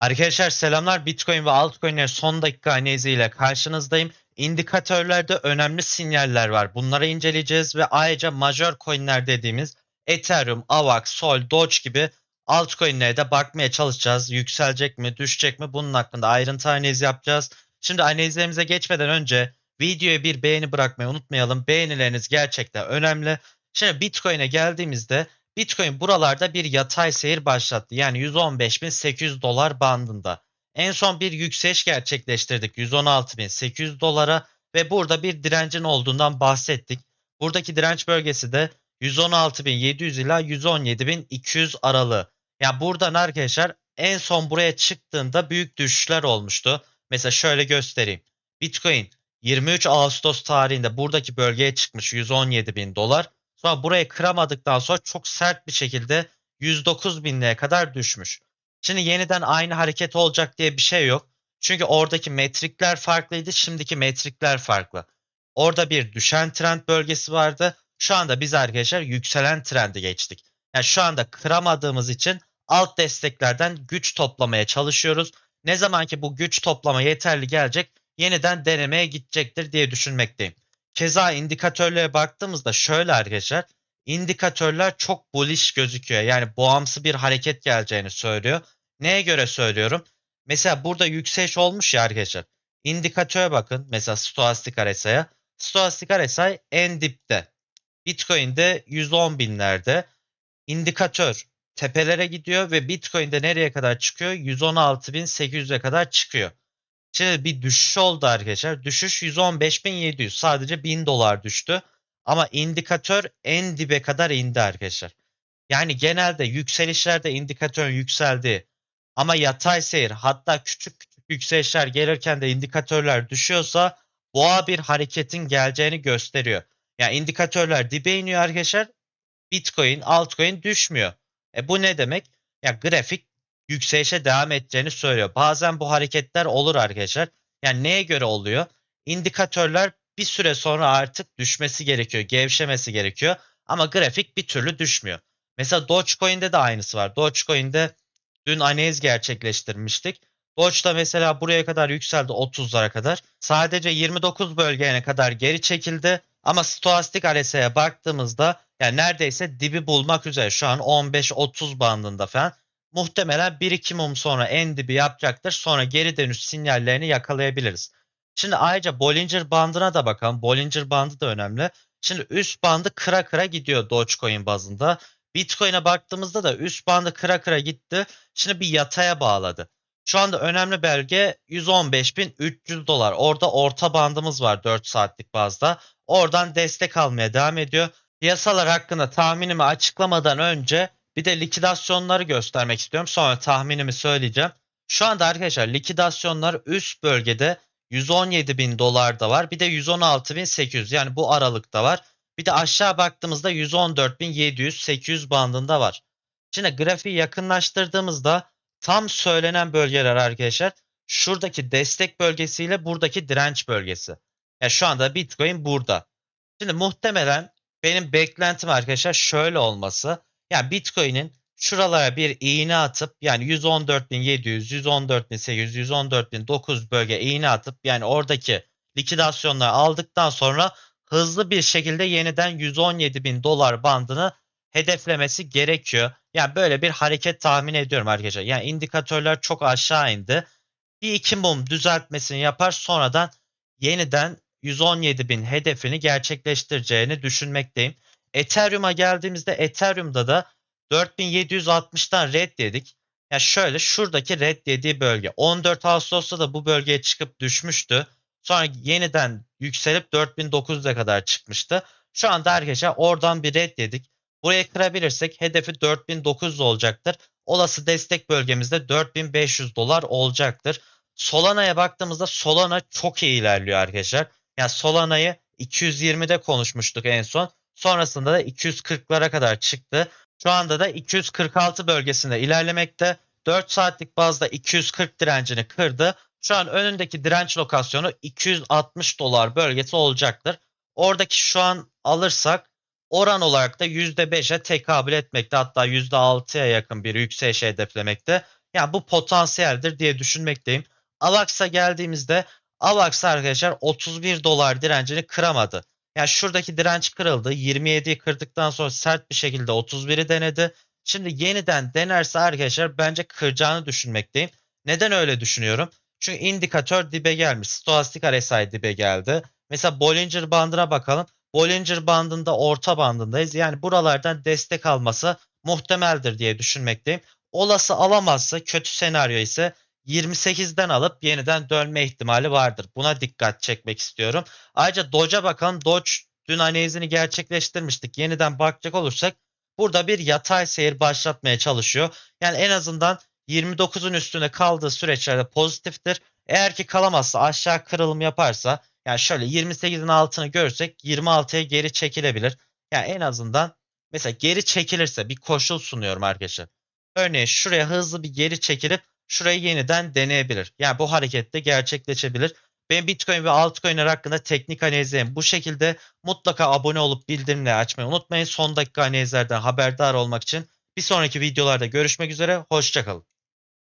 Arkadaşlar selamlar. Bitcoin ve altcoin'lerin son dakika analiziyle karşınızdayım. İndikatörlerde önemli sinyaller var. Bunları inceleyeceğiz ve ayrıca major coin'ler dediğimiz Ethereum, AVAX, Sol, Doge gibi altcoin'lere de bakmaya çalışacağız. Yükselecek mi, düşecek mi? Bunun hakkında ayrıntı analizi yapacağız. Şimdi analizlerimize geçmeden önce videoya bir beğeni bırakmayı unutmayalım. Beğenileriniz gerçekten önemli. Şimdi Bitcoin'e geldiğimizde Bitcoin buralarda bir yatay seyir başlattı. Yani 115.800 dolar bandında. En son bir yükseliş gerçekleştirdik 116.800 dolara ve burada bir direncin olduğundan bahsettik. Buradaki direnç bölgesi de 116.700 ila 117.200 aralığı. Yani buradan arkadaşlar en son buraya çıktığında büyük düşüşler olmuştu. Mesela şöyle göstereyim. Bitcoin 23 Ağustos tarihinde buradaki bölgeye çıkmış 117.000 dolar. Sonra burayı kıramadıktan sonra çok sert bir şekilde 109 binliğe kadar düşmüş. Şimdi yeniden aynı hareket olacak diye bir şey yok. Çünkü oradaki metrikler farklıydı, şimdiki metrikler farklı. Orada bir düşen trend bölgesi vardı. Şu anda biz arkadaşlar yükselen trendi geçtik. Yani şu anda kıramadığımız için alt desteklerden güç toplamaya çalışıyoruz. Ne zaman ki bu güç toplama yeterli gelecek, yeniden denemeye gidecektir diye düşünmekteyim. Keza indikatörlere baktığımızda şöyle arkadaşlar. indikatörler çok bullish gözüküyor. Yani boğamsı bir hareket geleceğini söylüyor. Neye göre söylüyorum? Mesela burada yükseliş olmuş ya arkadaşlar. İndikatöre bakın. Mesela Stochastic RSI'ya. Stochastic RSI en dipte. Bitcoin'de 110 binlerde. İndikatör tepelere gidiyor ve Bitcoin'de nereye kadar çıkıyor? 116.800'e kadar çıkıyor. Şimdi bir düşüş oldu arkadaşlar. Düşüş 115.700. Sadece 1000 dolar düştü. Ama indikatör en dibe kadar indi arkadaşlar. Yani genelde yükselişlerde indikatörün yükseldiği ama yatay seyir hatta küçük küçük yükselişler gelirken de indikatörler düşüyorsa boğa bir hareketin geleceğini gösteriyor. Yani indikatörler dibe iniyor arkadaşlar. Bitcoin, altcoin düşmüyor. E bu ne demek? Ya grafik yükselişe devam edeceğini söylüyor. Bazen bu hareketler olur arkadaşlar. Yani neye göre oluyor? İndikatörler bir süre sonra artık düşmesi gerekiyor, gevşemesi gerekiyor. Ama grafik bir türlü düşmüyor. Mesela Dogecoin'de de aynısı var. Dogecoin'de dün analiz gerçekleştirmiştik. Doge'da mesela buraya kadar yükseldi 30'lara kadar. Sadece 29 bölgeye kadar geri çekildi. Ama Stochastic RSI'ye baktığımızda yani neredeyse dibi bulmak üzere şu an 15-30 bandında falan muhtemelen 1-2 mum sonra en dibi yapacaktır. Sonra geri dönüş sinyallerini yakalayabiliriz. Şimdi ayrıca Bollinger bandına da bakalım. Bollinger bandı da önemli. Şimdi üst bandı kıra kıra gidiyor Dogecoin bazında. Bitcoin'e baktığımızda da üst bandı kıra kıra gitti. Şimdi bir yataya bağladı. Şu anda önemli belge 115.300 dolar. Orada orta bandımız var 4 saatlik bazda. Oradan destek almaya devam ediyor. Piyasalar hakkında tahminimi açıklamadan önce bir de likidasyonları göstermek istiyorum. Sonra tahminimi söyleyeceğim. Şu anda arkadaşlar likidasyonlar üst bölgede 117 bin dolar da var. Bir de 116.800 yani bu aralıkta var. Bir de aşağı baktığımızda 114.700-800 bandında var. Şimdi grafiği yakınlaştırdığımızda tam söylenen bölgeler arkadaşlar şuradaki destek bölgesiyle buradaki direnç bölgesi. Yani şu anda Bitcoin burada. Şimdi muhtemelen benim beklentim arkadaşlar şöyle olması. Yani Bitcoin'in şuralara bir iğne atıp yani 114.700, 114.800, 114.900 bölge iğne atıp yani oradaki likidasyonları aldıktan sonra hızlı bir şekilde yeniden 117.000 dolar bandını hedeflemesi gerekiyor. Yani böyle bir hareket tahmin ediyorum arkadaşlar. Yani indikatörler çok aşağı indi. Bir iki mum düzeltmesini yapar sonradan yeniden 117.000 hedefini gerçekleştireceğini düşünmekteyim. Ethereum'a geldiğimizde Ethereum'da da 4760'tan red yedik. Ya şöyle şuradaki red yediği bölge 14 Ağustos'ta da bu bölgeye çıkıp düşmüştü. Sonra yeniden yükselip 4900'e kadar çıkmıştı. Şu anda arkadaşlar oradan bir red yedik. Burayı kırabilirsek hedefi 4900 olacaktır. Olası destek bölgemizde 4500 dolar olacaktır. Solana'ya baktığımızda Solana çok iyi ilerliyor arkadaşlar. Yani Solana'yı 220'de konuşmuştuk en son. Sonrasında da 240'lara kadar çıktı. Şu anda da 246 bölgesinde ilerlemekte. 4 saatlik bazda 240 direncini kırdı. Şu an önündeki direnç lokasyonu 260 dolar bölgesi olacaktır. Oradaki şu an alırsak oran olarak da %5'e tekabül etmekte hatta %6'ya yakın bir yükseliş hedeflemekte. Yani bu potansiyeldir diye düşünmekteyim. AVAX'a geldiğimizde AVAX arkadaşlar 31 dolar direncini kıramadı. Yani şuradaki direnç kırıldı. 27'yi kırdıktan sonra sert bir şekilde 31'i denedi. Şimdi yeniden denerse arkadaşlar bence kıracağını düşünmekteyim. Neden öyle düşünüyorum? Çünkü indikatör dibe gelmiş. Stochastic RSI dibe geldi. Mesela Bollinger bandına bakalım. Bollinger bandında orta bandındayız. Yani buralardan destek alması muhtemeldir diye düşünmekteyim. Olası alamazsa kötü senaryo ise 28'den alıp yeniden dönme ihtimali vardır. Buna dikkat çekmek istiyorum. Ayrıca Doge'a bakalım. Doge dün analizini gerçekleştirmiştik. Yeniden bakacak olursak burada bir yatay seyir başlatmaya çalışıyor. Yani en azından 29'un üstünde kaldığı süreçlerde pozitiftir. Eğer ki kalamazsa aşağı kırılım yaparsa yani şöyle 28'in altını görürsek 26'ya geri çekilebilir. Yani en azından mesela geri çekilirse bir koşul sunuyorum arkadaşlar. Örneğin şuraya hızlı bir geri çekilip şurayı yeniden deneyebilir. Yani bu harekette gerçekleşebilir. Benim Bitcoin ve altcoin'ler hakkında teknik analizlerim bu şekilde. Mutlaka abone olup bildirimleri açmayı unutmayın. Son dakika analizlerden haberdar olmak için bir sonraki videolarda görüşmek üzere. Hoşçakalın.